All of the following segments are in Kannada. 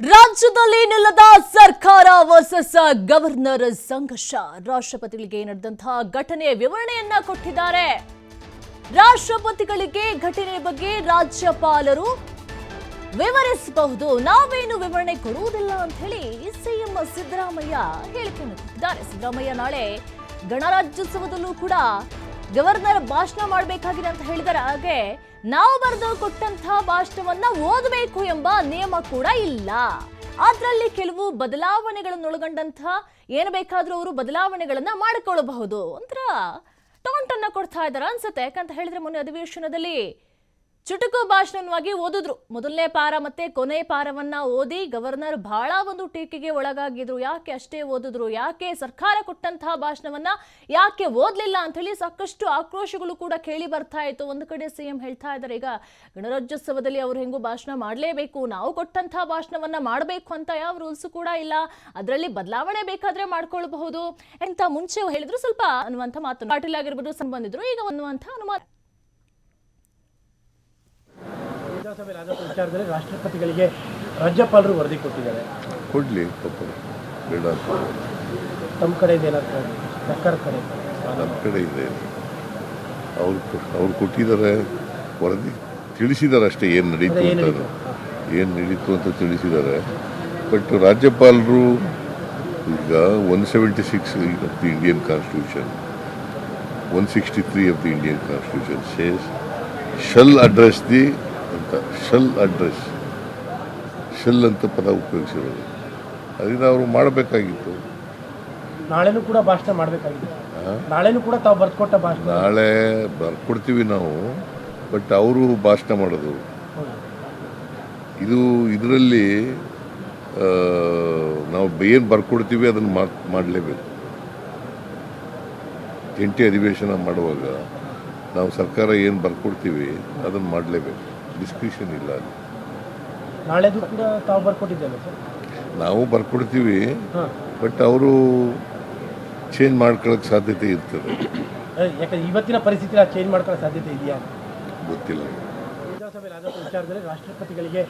ರಾಜ್ಯದಲ್ಲಿ ನಿಲ್ಲದ ಸರ್ಕಾರ ವರ್ಸಸ್ ಗವರ್ನರ್ ಸಂಘರ್ಷ. ರಾಷ್ಟ್ರಪತಿಗಳಿಗೆ ನಡೆದಂತಹ ಘಟನೆಯ ವಿವರಣೆಯನ್ನ ಕೊಟ್ಟಿದ್ದಾರೆ. ರಾಷ್ಟ್ರಪತಿಗಳಿಗೆ ಘಟನೆ ಬಗ್ಗೆ ರಾಜ್ಯಪಾಲರು ವಿವರಿಸಬಹುದು. ನಾವೇನು ವಿವರಣೆ ಕೊಡುವುದಿಲ್ಲ ಅಂತ ಹೇಳಿ ಸಿಎಂ ಸಿದ್ದರಾಮಯ್ಯ ಹೇಳಿಕೊಂಡಿದ್ದಾರೆ ಸಿದ್ದರಾಮಯ್ಯ ನಾಳೆ ಗಣರಾಜ್ಯೋತ್ಸವದಲ್ಲೂ ಕೂಡ ಗವರ್ನರ್ ಭಾಷಣ ಮಾಡಬೇಕಾಗಿದೆ ಅಂತ ಹೇಳಿದರೆ ಹಾಗೆ ನಾವು ಬರೆದು ಕೊಟ್ಟಂತಹ ಭಾಷಣವನ್ನ ಓದಬೇಕು ಎಂಬ ನಿಯಮ ಕೂಡ ಇಲ್ಲ. ಅದರಲ್ಲಿ ಕೆಲವು ಬದಲಾವಣೆಗಳನ್ನೊಳಗೊಂಡಂತಹ ಏನು ಬೇಕಾದರೂ ಅವರು ಬದಲಾವಣೆಗಳನ್ನ ಮಾಡಿಕೊಳ್ಳಬಹುದು. ಒಂಥರ ಟೊಂಟನ್ನ ಕೊಡ್ತಾ ಇದ್ದಾರೆ ಅನ್ಸುತ್ತೆ. ಯಾಕಂತ ಹೇಳಿದ್ರೆ ಮೊನ್ನೆ ಅಧಿವೇಶನದಲ್ಲಿ ಚುಟುಕು ಭಾಷಣವಾಗಿ ಓದಿದ್ರು. ಮೊದಲನೇ ಪಾರ ಮತ್ತೆ ಕೊನೆ ಪಾರವನ್ನ ಓದಿ ಗವರ್ನರ್ ಬಹಳ ಒಂದು ಟೀಕೆಗೆ ಒಳಗಾಗಿದ್ರು. ಯಾಕೆ ಅಷ್ಟೇ ಓದಿದ್ರು? ಯಾಕೆ ಸರ್ಕಾರ ಕೊಟ್ಟಂತಹ ಭಾಷಣವನ್ನ ಯಾಕೆ ಓದ್ಲಿಲ್ಲ ಅಂತ ಹೇಳಿ ಸಾಕಷ್ಟು ಆಕ್ರೋಶಗಳು ಕೂಡ ಕೇಳಿ ಬರ್ತಾ ಇತ್ತು. ಒಂದು ಕಡೆ ಸಿಎಂ ಹೇಳ್ತಾ ಇದ್ದಾರೆ, ಈಗ ಗಣರಾಜ್ಯೋತ್ಸವದಲ್ಲಿ ಅವರು ಹೆಂಗು ಭಾಷಣ ಮಾಡಲೇಬೇಕು, ನಾವು ಕೊಟ್ಟಂತಹ ಭಾಷಣವನ್ನ ಮಾಡಬೇಕು ಅಂತ ಯಾವ ರೂಲ್ಸ್ ಕೂಡ ಇಲ್ಲ. ಅದರಲ್ಲಿ ಬದಲಾವಣೆ ಬೇಕಾದ್ರೆ ಮಾಡ್ಕೊಳ್ಬಹುದು. ಅಂತ ಮುಂಚೆ ಹೇಳಿದ್ರು ಸ್ವಲ್ಪ ಅನ್ನುವಂಥ ಮಾತು ಪಾಟೀಲ್ ಆಗಿರ್ಬೋದು ಸಂಬಂಧಿದ್ರು ಈಗ ಅನ್ನುವಂಥ ಅನುಮಾನ. ವಿಧಾನಸಭೆ ರಾಜಕೀಯ ವಿಚಾರದಲ್ಲಿ ರಾಷ್ಟ್ರಪತಿಗಳಿಗೆ ರಾಜ್ಯಪಾಲರು ವರದಿ ಕೊಟ್ಟಿದ್ದಾರೆ? ಕೊಡಲಿ ಬೇಡ ತಮ್ಮ ಕಡೆ ಇದೆ ಸರ್ಕಾರ ಕಡೆ ನಮ್ಮ ಕಡೆ ಇದೆ. ಅವ್ರು ಅವರು ಕೊಟ್ಟಿದ್ದಾರೆ ವರದಿ. ತಿಳಿಸಿದ್ದಾರೆ ಅಷ್ಟೇ ಏನು ನಡೀತು ಅಂತ? ಏನು ನಡೀತು ಅಂತ ತಿಳಿಸಿದ್ದಾರೆ. ಬಟ್ ರಾಜ್ಯಪಾಲರು ಈಗ one seventy six of the Indian constitution one sixty three of the Indian constitution says shall address the ಅಂತ. Shall address. ಶೆಲ್ ಅಂತ ಪದ ಉಪಯೋಗಿಸಿರೋದು. ಅದರಿಂದ ಅವರು ಮಾಡಬೇಕಾಗಿತ್ತು. ನಾಳೆನೂ ಕೂಡ ಭಾಷಣ ಮಾಡಬೇಕಾಗಿತ್ತು. ನಾಳೆನೂ ಕೂಡ ತಾವು ಬರ್ಕೊಟ್ಟ ಭಾಷಣ. ನಾಳೆ ಬರ್ಕೊಡ್ತೀವಿ ನಾವು ಬಟ್ ಅವರು ಭಾಷಣ ಮಾಡೋದು. ಇದು ಇದರಲ್ಲಿ ನಾವು ಏನು ಬರ್ಕೊಡ್ತೀವಿ ಅದನ್ನು ಮಾಡಲೇಬೇಕು. ಜಂಟಿ ಅಧಿವೇಶನ ಮಾಡುವಾಗ ನಾವು ಸರ್ಕಾರ ಏನು ಬರ್ಕೊಡ್ತೀವಿ ಅದನ್ನು ಮಾಡಲೇಬೇಕು. ಡಿಸ್ಕ್ರಿಷನ್ ಇಲ್ಲ ಅಲ್ಲಿ. ನಾಳೆದು ಕೂಡ ತಾವು ಬರ್ಕೊಟ್ಟಿದ್ದೇವೆ ಸರ್? ನಾವು ಬರ್ಕೊಡ್ತೀವಿ ಬಟ್ ಅವರು ಚೇಂಜ್ ಮಾಡ್ಕೊಳ್ಳೋಕೆ ಸಾಧ್ಯತೆ ಇರ್ತದೆ. ಯಾಕಂದ್ರೆ ಇವತ್ತಿನ ಪರಿಸ್ಥಿತಿ ಚೇಂಜ್ ಮಾಡ್ಕೊಳ್ಳೋ ಸಾಧ್ಯತೆ ಇದೆಯಾ? ಗೊತ್ತಿಲ್ಲ. ಸಮಯ ರಾಜಕೀಯ ವಿಚಾರದಲ್ಲಿ ರಾಷ್ಟ್ರಪತಿಗಳಿಗೆ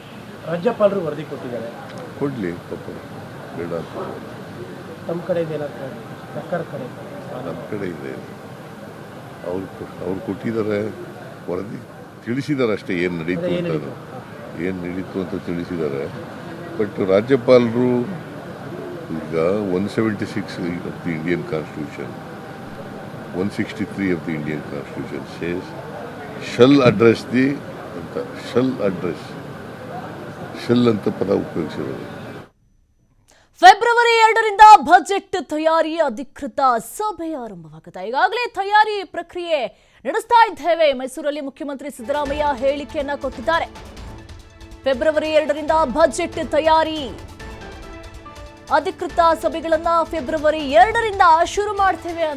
ರಾಜ್ಯಪಾಲರು ವರದಿ ಕೊಟ್ಟಿದ್ದಾರೆ. ಕೊಡಲಿ ತಪ್ಪು ಬೇಡ ಅಂತ. ತಮ್ಮ ಕಡೆ ಏನಾಗ್ತದೆ ಸರ್ಕಾರ ಕಡೆ ನಮ್ಮ ಕಡೆ ಇದೆ. ಅವ್ರು ಅವ್ರು ಕೊಟ್ಟಿದ್ದಾರೆ ವರದಿ. ತಿಳಿಸಿದ್ದಾರೆ ಅಷ್ಟೇ ಏನು ನಡೀತು? ಅಂತ ಏನು ನಡೀತು ಅಂತ ತಿಳಿಸಿದ್ದಾರೆ ಬಟ್ ರಾಜ್ಯಪಾಲರು ಈಗ one seventy six of the Indian constitution one sixty three of the Indian constitution says shall address the ಅಂತ ಶಲ್ ಅಡ್ರೆಸ್ ಶಲ್ ಅಂತ ಪದ ಉಪಯೋಗಿಸಿರೋದು. ಫೆಬ್ರವರಿ ಬಜೆಟ್ ತಯಾರಿ ಅಧಿಕೃತ ಸಭೆ ಆರಂಭವಾಗುತ್ತೆ ಈಗಾಗಲೇ ತಯಾರಿ ಪ್ರಕ್ರಿಯೆ ನಡೆಸ್ತಾ ಇದ್ದೇವೆ. ಮೈಸೂರಲ್ಲಿ ಮುಖ್ಯಮಂತ್ರಿ ಸಿದ್ದರಾಮಯ್ಯ ಹೇಳಿಕೆಯನ್ನ ಕೊಟ್ಟಿದ್ದಾರೆ. ಫೆಬ್ರವರಿ ಎರಡರಿಂದ ಬಜೆಟ್ ತಯಾರಿ. ಅಧಿಕೃತ ಸಭೆಗಳನ್ನ ಫೆಬ್ರವರಿ ಎರಡರಿಂದ ಶುರು ಮಾಡ್ತೇವೆ